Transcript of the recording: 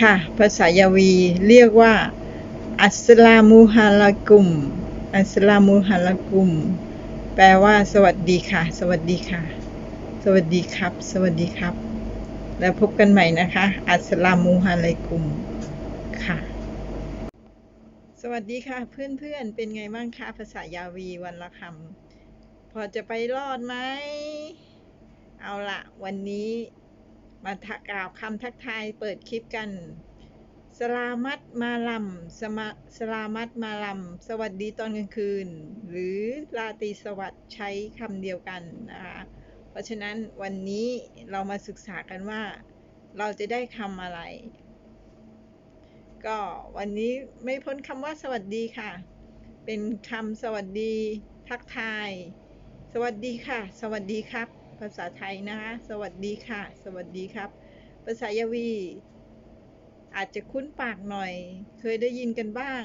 ค่ะ ภาษายาวีเรียกว่า อัสลามุฮาลักุม อัสลามุฮาลักุม แปลว่า สวัสดีค่ะ สวัสดีค่ะ สวัสดีครับ สวัสดีครับ แล้วพบกันใหม่นะคะ อัสลามุฮาลักุม ค่ะ สวัสดีค่ะ เพื่อนๆเป็นไงบ้างคะ ภาษายาวีวันละคำพอจะไปรอดไหม เอาละวันนี้ มาทักกล่าวคำทักทายเปิดคลิปกัน สลามัดมาลำสมาสลามัดมาลำสวัสดีตอนกลางคืน หรือราตรีสวัสดิ์ใช้คำเดียวกันนะคะเพราะฉะนั้นวันนี้เรามาศึกษากันว่า เราจะได้คำอะไร ก็วันนี้ไม่พ้นคำว่าสวัสดีค่ะ เป็นคำสวัสดี ทักทาย สวัสดีค่ะ สวัสดีครับ ภาษาไทยนะคะสวัสดีค่ะ สวัสดีครับ ภาษายาวี อาจจะคุ้นปากหน่อย เคยได้ยินกันบ้าง